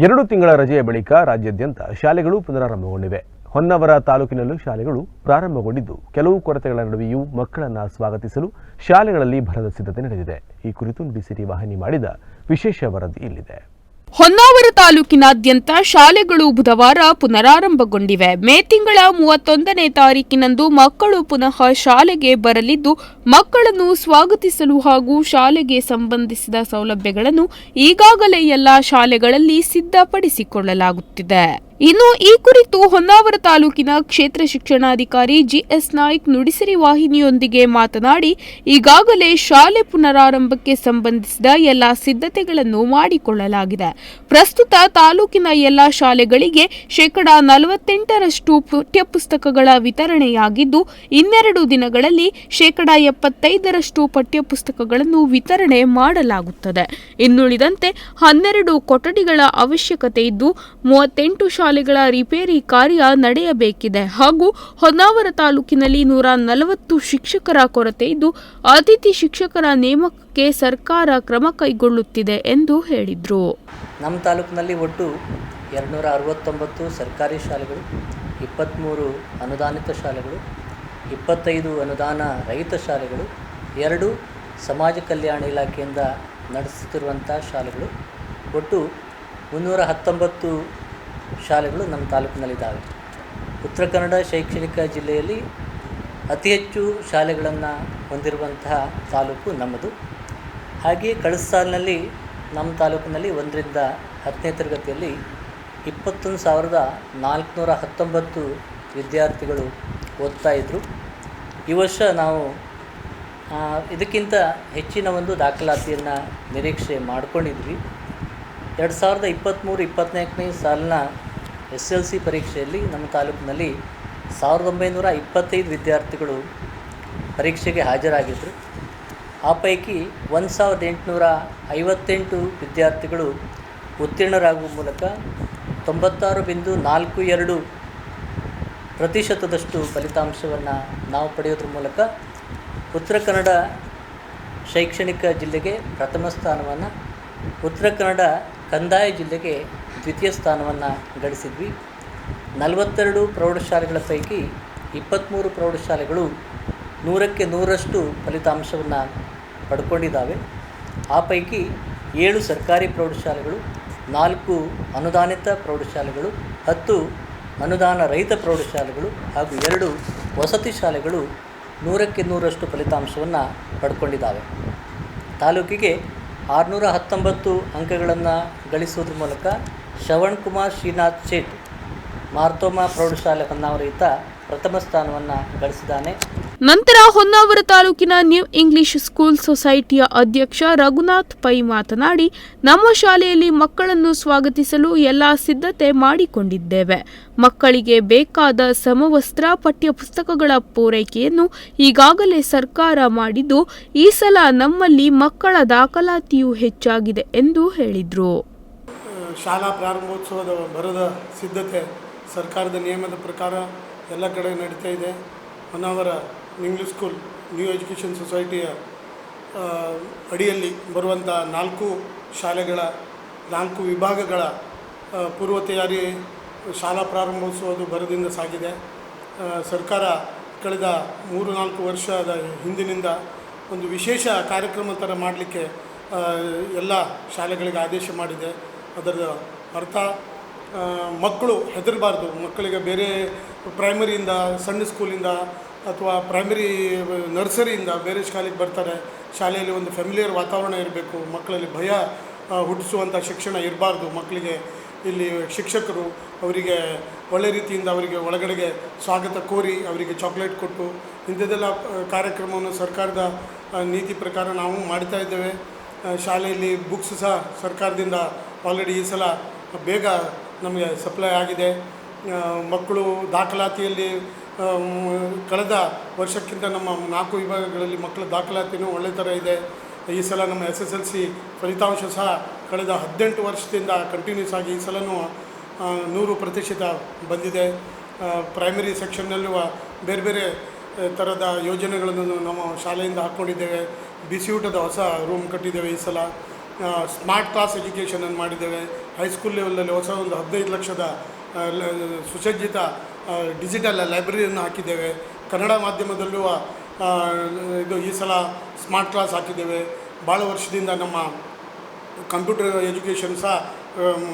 ಎರಡು ತಿಂಗಳ ರಜೆಯ ಬಳಿಕ ರಾಜ್ಯಾದ್ಯಂತ ಶಾಲೆಗಳು ಪುನರಾರಂಭಗೊಂಡಿವೆ. ಹೊನ್ನವರ ತಾಲೂಕಿನಲ್ಲೂ ಶಾಲೆಗಳು ಪ್ರಾರಂಭಗೊಂಡಿದ್ದು. ಕೆಲವು ಕೊರತೆಗಳ ನಡುವೆಯೂ ಮಕ್ಕಳನ್ನು ಸ್ವಾಗತಿಸಲು ಶಾಲೆಗಳಲ್ಲಿ ಭರದ ಸಿದ್ಧತೆ ನಡೆದಿದೆ. ಈ ಕುರಿತು ಡಿಸಿಟಿ ವಾಹಿನಿ ಮಾಡಿದ ವಿಶೇಷ ವರದಿ ಇಲ್ಲಿದೆ. ಹೊನ್ನಾವರ ತಾಲೂಕಿನಾದ್ಯಂತ ಶಾಲೆಗಳು ಬುಧವಾರ ಪುನರಾರಂಭಗೊಂಡಿವೆ. ಮೇ ತಿಂಗಳ ಮೂವತ್ತೊಂದನೇ ತಾರೀಕಿನಂದು ಮಕ್ಕಳು ಪುನಃ ಶಾಲೆಗೆ ಬರಲಿದ್ದು, ಮಕ್ಕಳನ್ನು ಸ್ವಾಗತಿಸಲು ಹಾಗೂ ಶಾಲೆಗೆ ಸಂಬಂಧಿಸಿದ ಸೌಲಭ್ಯಗಳನ್ನು ಈಗಾಗಲೇ ಎಲ್ಲ ಶಾಲೆಗಳಲ್ಲಿ ಸಿದ್ಧಪಡಿಸಿಕೊಳ್ಳಲಾಗುತ್ತಿದೆ. ಇನ್ನು ಈ ಕುರಿತು ಹೊನ್ನಾವರ ತಾಲೂಕಿನ ಕ್ಷೇತ್ರ ಶಿಕ್ಷಣಾಧಿಕಾರಿ ಜಿಎಸ್ ನಾಯ್ಕ್ ನುಡಿಸಿರಿ ವಾಹಿನಿಯೊಂದಿಗೆ ಮಾತನಾಡಿ, ಈಗಾಗಲೇ ಶಾಲೆ ಪುನರಾರಂಭಕ್ಕೆ ಸಂಬಂಧಿಸಿದ ಎಲ್ಲ ಸಿದ್ಧತೆಗಳನ್ನು ಮಾಡಿಕೊಳ್ಳಲಾಗಿದೆ. ಪ್ರಸ್ತುತ ತಾಲೂಕಿನ ಎಲ್ಲ ಶಾಲೆಗಳಿಗೆ ಶೇಕಡಾ ನಲವತ್ತೆಂಟರಷ್ಟು ಪಠ್ಯಪುಸ್ತಕಗಳ ವಿತರಣೆಯಾಗಿದ್ದು, ಇನ್ನೆರಡು ದಿನಗಳಲ್ಲಿ ಶೇಕಡಾ ಎಪ್ಪತ್ತೈದರಷ್ಟು ಪಠ್ಯಪುಸ್ತಕಗಳನ್ನು ವಿತರಣೆ ಮಾಡಲಾಗುತ್ತದೆ. ಇನ್ನುಳಿದಂತೆ ಹನ್ನೆರಡು ಕೊಠಡಿಗಳ ಅವಶ್ಯಕತೆ ಇದ್ದು, ಮೂವತ್ತೆಂಟು ಶಾಲೆಗಳ ರಿಪೇರಿ ಕಾರ್ಯ ನಡೆಯಬೇಕಿದೆ ಹಾಗೂ ಹೊನ್ನಾವರ ತಾಲೂಕಿನಲ್ಲಿ ನೂರ ನಲವತ್ತು ಶಿಕ್ಷಕರ ಕೊರತೆ ಇದ್ದು, ಅತಿಥಿ ಶಿಕ್ಷಕರ ನೇಮಕಕ್ಕೆ ಸರ್ಕಾರ ಕ್ರಮ ಕೈಗೊಳ್ಳುತ್ತಿದೆ ಎಂದು ಹೇಳಿದರು. ನಮ್ಮ ತಾಲೂಕಿನಲ್ಲಿ ಒಟ್ಟು ಎರಡುನೂರ ಅರವತ್ತೊಂಬತ್ತು ಸರ್ಕಾರಿ ಶಾಲೆಗಳು, ಇಪ್ಪತ್ತ್ಮೂರು ಅನುದಾನಿತ ಶಾಲೆಗಳು, ಇಪ್ಪತ್ತೈದು ಅನುದಾನ ರಹಿತ ಶಾಲೆಗಳು, ಎರಡು ಸಮಾಜ ಕಲ್ಯಾಣ ಇಲಾಖೆಯಿಂದ ನಡೆಸುತ್ತಿರುವಂಥ ಶಾಲೆಗಳು. ಒಟ್ಟು ಮುನ್ನೂರ ಹತ್ತೊಂಬತ್ತು ಶಾಲೆಗಳು ನಮ್ಮ ತಾಲೂಕಿನಲ್ಲಿದ್ದಾವೆ. ಉತ್ತರ ಕನ್ನಡ ಶೈಕ್ಷಣಿಕ ಜಿಲ್ಲೆಯಲ್ಲಿ ಅತಿ ಹೆಚ್ಚು ಶಾಲೆಗಳನ್ನು ಹೊಂದಿರುವಂತಹ ತಾಲೂಕು ನಮ್ಮದು. ಹಾಗೆಯೇ ಕಳೆದ ಸಾಲಿನಲ್ಲಿ ನಮ್ಮ ತಾಲೂಕಿನಲ್ಲಿ ಒಂದರಿಂದ ಹತ್ತನೇ ತರಗತಿಯಲ್ಲಿ ಇಪ್ಪತ್ತೊಂದು ಸಾವಿರದ ನಾಲ್ಕುನೂರ ಹತ್ತೊಂಬತ್ತು ವಿದ್ಯಾರ್ಥಿಗಳು ಓದ್ತಾ ಇದ್ದರು ಈ ವರ್ಷ ನಾವು ಇದಕ್ಕಿಂತ ಹೆಚ್ಚಿನ ಒಂದು ದಾಖಲಾತಿಯನ್ನು ನಿರೀಕ್ಷೆ ಮಾಡಿಕೊಂಡಿದ್ವಿ. ಎರಡು ಸಾವಿರದ ಇಪ್ಪತ್ತ್ಮೂರು ಇಪ್ಪತ್ತ್ನಾಲ್ಕನೇ ಸಾಲಿನ ಎಸ್ ಎಲ್ ಸಿ ಪರೀಕ್ಷೆಯಲ್ಲಿ ನಮ್ಮ ತಾಲೂಕಿನಲ್ಲಿ ಸಾವಿರದ ಒಂಬೈನೂರ ಇಪ್ಪತ್ತೈದು ವಿದ್ಯಾರ್ಥಿಗಳು ಪರೀಕ್ಷೆಗೆ ಹಾಜರಾಗಿದ್ದರು ಆ ಪೈಕಿ ಒಂದು ಸಾವಿರದ ಎಂಟುನೂರ ಐವತ್ತೆಂಟು ವಿದ್ಯಾರ್ಥಿಗಳು ಉತ್ತೀರ್ಣರಾಗುವ ಮೂಲಕ ತೊಂಬತ್ತಾರು ಬಿಂದು ನಾಲ್ಕು ಎರಡು ಪ್ರತಿಶತದಷ್ಟು ಫಲಿತಾಂಶವನ್ನು ನಾವು ಪಡೆಯೋದ್ರ ಮೂಲಕ ಉತ್ತರ ಕನ್ನಡ ಶೈಕ್ಷಣಿಕ ಜಿಲ್ಲೆಗೆ ಪ್ರಥಮ ಸ್ಥಾನವನ್ನು ಉತ್ತರ ಕನ್ನಡ ಕಂದಾಯ ಜಿಲ್ಲೆಗೆ ದ್ವಿತೀಯ ಸ್ಥಾನವನ್ನು ಗಳಿಸಿದ್ವಿ. ನಲವತ್ತೆರಡು ಪ್ರೌಢಶಾಲೆಗಳ ಪೈಕಿ ಇಪ್ಪತ್ತ್ಮೂರು ಪ್ರೌಢಶಾಲೆಗಳು ನೂರಕ್ಕೆ ನೂರಷ್ಟು ಫಲಿತಾಂಶವನ್ನು ಪಡ್ಕೊಂಡಿದ್ದಾವೆ. ಆ ಪೈಕಿ ಏಳು ಸರ್ಕಾರಿ ಪ್ರೌಢಶಾಲೆಗಳು, ನಾಲ್ಕು ಅನುದಾನಿತ ಪ್ರೌಢಶಾಲೆಗಳು, ಹತ್ತು ಅನುದಾನ ರಹಿತ ಪ್ರೌಢಶಾಲೆಗಳು ಹಾಗೂ ಎರಡು ವಸತಿ ಶಾಲೆಗಳು ನೂರಕ್ಕೆ ನೂರಷ್ಟು ಫಲಿತಾಂಶವನ್ನು ಪಡ್ಕೊಂಡಿದ್ದಾವೆ. ತಾಲೂಕಿಗೆ ಆರುನೂರ ಹತ್ತೊಂಬತ್ತು ಅಂಕಗಳನ್ನು ಗಳಿಸುವುದ್ರ ಮೂಲಕ ಶ್ರವಣ್ ಕುಮಾರ್ ಶ್ರೀನಾಥ್ ಶೇಟ್ ಮಾರ್ತೋಮಾ ಪ್ರೌಢಶಾಲೆ ಹೊನ್ನಾವರಿತ ಪ್ರಥಮ ಸ್ಥಾನವನ್ನು ಗಳಿಸಿದ್ದಾನೆ. ನಂತರ ಹೊನ್ನಾವರ ತಾಲೂಕಿನ ನ್ಯೂ ಇಂಗ್ಲಿಷ್ ಸ್ಕೂಲ್ ಸೊಸೈಟಿಯ ಅಧ್ಯಕ್ಷ ರಘುನಾಥ್ ಪೈ ಮಾತನಾಡಿ, ನಮ್ಮ ಶಾಲೆಯಲ್ಲಿ ಮಕ್ಕಳನ್ನು ಸ್ವಾಗತಿಸಲು ಎಲ್ಲ ಸಿದ್ಧತೆ ಮಾಡಿಕೊಂಡಿದ್ದೇವೆ. ಮಕ್ಕಳಿಗೆ ಬೇಕಾದ ಸಮವಸ್ತ್ರ, ಪಠ್ಯಪುಸ್ತಕಗಳ ಪೂರೈಕೆಯನ್ನು ಈಗಾಗಲೇ ಸರ್ಕಾರ ಮಾಡಿದ್ದು, ಈ ಸಲ ನಮ್ಮಲ್ಲಿ ಮಕ್ಕಳ ದಾಖಲಾತಿಯೂ ಹೆಚ್ಚಾಗಿದೆ ಎಂದು ಹೇಳಿದರು. ಶಾಲಾ ಪ್ರಾರಂಭೋತ್ಸವದ ಬರದ ಸಿದ್ಧತೆ ಸರ್ಕಾರದ ನಿಯಮದ ಪ್ರಕಾರ ಎಲ್ಲ ಕಡೆ ನಡೀತಾ ಇದೆ. Honnavar English school new education ಸೊಸೈಟಿಯ ಅಡಿಯಲ್ಲಿ ಬರುವಂಥ ನಾಲ್ಕು ಶಾಲೆಗಳ, ನಾಲ್ಕು ವಿಭಾಗಗಳ ಪೂರ್ವ ತಯಾರಿ ಶಾಲಾ ಪ್ರಾರಂಭೋತ್ಸವದ ಭರದಿಂದ ಸಾಗಿದೆ. ಸರ್ಕಾರ ಕಳೆದ ಮೂರು ನಾಲ್ಕು ವರ್ಷದ ಹಿಂದಿನಿಂದ ಒಂದು ವಿಶೇಷ ಕಾರ್ಯಕ್ರಮ ಥರ ಮಾಡಲಿಕ್ಕೆ ಎಲ್ಲ ಶಾಲೆಗಳಿಗೆ ಆದೇಶ ಮಾಡಿದೆ. ಅದರ ಅರ್ಥ ಮಕ್ಕಳು ಹೆದರಬಾರ್ದು. ಮಕ್ಕಳಿಗೆ ಬೇರೆ ಪ್ರೈಮರಿಯಿಂದ ಸಣ್ಣ ಸ್ಕೂಲಿಂದ ಅಥವಾ ಪ್ರೈಮರಿ ನರ್ಸರಿಯಿಂದ ಬೇರೆ ಶಾಲೆಗೆ ಬರ್ತಾರೆ, ಶಾಲೆಯಲ್ಲಿ ಒಂದು ಫ್ಯಾಮಿಲಿಯರ್ ವಾತಾವರಣ ಇರಬೇಕು, ಮಕ್ಕಳಲ್ಲಿ ಭಯ ಹುಟ್ಟಿಸುವಂಥ ಶಿಕ್ಷಣ ಇರಬಾರ್ದು, ಮಕ್ಕಳಿಗೆ ಇಲ್ಲಿ ಶಿಕ್ಷಕರು ಅವರಿಗೆ ಒಳ್ಳೆ ರೀತಿಯಿಂದ ಅವರಿಗೆ ಒಳಗಡೆಗೆ ಸ್ವಾಗತ ಕೋರಿ ಅವರಿಗೆ ಚಾಕ್ಲೇಟ್ ಕೊಟ್ಟು, ಇಂಥದ್ದೆಲ್ಲ ಕಾರ್ಯಕ್ರಮವನ್ನು ಸರ್ಕಾರದ ನೀತಿ ಪ್ರಕಾರ ನಾವು ಮಾಡ್ತಾ ಇದ್ದೇವೆ. ಶಾಲೆಯಲ್ಲಿ ಬುಕ್ಸ್ ಸಹ ಸರ್ಕಾರದಿಂದ ಆಲ್ರೆಡಿ ಈ ಸಲ ಬೇಗ ನಮಗೆ ಸಪ್ಲೈ ಆಗಿದೆ. ಮಕ್ಕಳು ದಾಖಲಾತಿಯಲ್ಲಿ ಕಳೆದ ವರ್ಷಕ್ಕಿಂತ ನಮ್ಮ ನಾಲ್ಕು ವಿಭಾಗಗಳಲ್ಲಿ ಮಕ್ಕಳ ದಾಖಲಾತಿನೂ ಒಳ್ಳೆ ಥರ ಇದೆ. ಈ ಸಲ ನಮ್ಮ ಎಸ್ ಎಸ್ ಎಲ್ ಸಿ ಫಲಿತಾಂಶ ಸಹ ಕಳೆದ ಹದಿನೆಂಟು ವರ್ಷದಿಂದ ಕಂಟಿನ್ಯೂಸ್ ಆಗಿ ಈ ಸಲನೂ ನೂರು ಪ್ರತಿಶತ ಬಂದಿದೆ. ಪ್ರೈಮರಿ ಸೆಕ್ಷನ್ನಲ್ಲಿರುವ ಬೇರೆ ಬೇರೆ ಥರದ ಯೋಜನೆಗಳನ್ನು ನಮ್ಮ ಶಾಲೆಯಿಂದ ಹಾಕ್ಕೊಂಡಿದ್ದೇವೆ. ಬಿಸಿ ಊಟದ ಹೊಸ ರೂಮ್ ಕಟ್ಟಿದ್ದೇವೆ ಈ ಸಲ. ಸ್ಮಾರ್ಟ್ ಕ್ಲಾಸ್ ಎಜುಕೇಷನನ್ನು ಮಾಡಿದ್ದೇವೆ. ಹೈಸ್ಕೂಲ್ ಲೆವೆಲಲ್ಲಿ ಹೊಸ ಒಂದು ಹದಿನೈದು ಲಕ್ಷದ ಸುಸಜ್ಜಿತ ಡಿಜಿಟಲ್ ಲೈಬ್ರರಿಯನ್ನು ಹಾಕಿದ್ದೇವೆ. ಕನ್ನಡ ಮಾಧ್ಯಮದಲ್ಲೂ ಇದು ಈ ಸಲ ಸ್ಮಾರ್ಟ್ ಕ್ಲಾಸ್ ಹಾಕಿದ್ದೇವೆ. ಭಾಳ ವರ್ಷದಿಂದ ನಮ್ಮ ಕಂಪ್ಯೂಟರ್ ಎಜುಕೇಷನ್ ಸಹ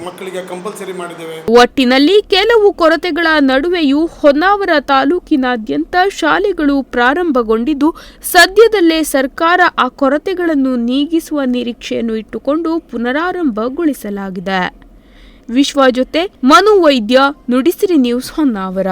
ಮಕ್ಕಳಿಗೆ ಕಂಪಲ್ಸರಿ ಮಾಡಿದ್ದೇವೆ. ಒಟ್ಟಿನಲ್ಲಿ ಕೆಲವು ಕೊರತೆಗಳ ನಡುವೆಯೂ ಹೊನ್ನಾವರ ತಾಲೂಕಿನಾದ್ಯಂತ ಶಾಲೆಗಳು ಪ್ರಾರಂಭಗೊಂಡಿದ್ದು, ಸದ್ಯದಲ್ಲೇ ಸರ್ಕಾರ ಆ ಕೊರತೆಗಳನ್ನು ನೀಗಿಸುವ ನಿರೀಕ್ಷೆಯನ್ನು ಇಟ್ಟುಕೊಂಡು ಪುನರಾರಂಭಗೊಳಿಸಲಾಗಿದೆ. ವಿಶ್ವ ಜೊತೆ ಮನು ವೈದ್ಯ ನುಡಿಸಿರಿ ನ್ಯೂಸ್ ಹೊನ್ನಾವರ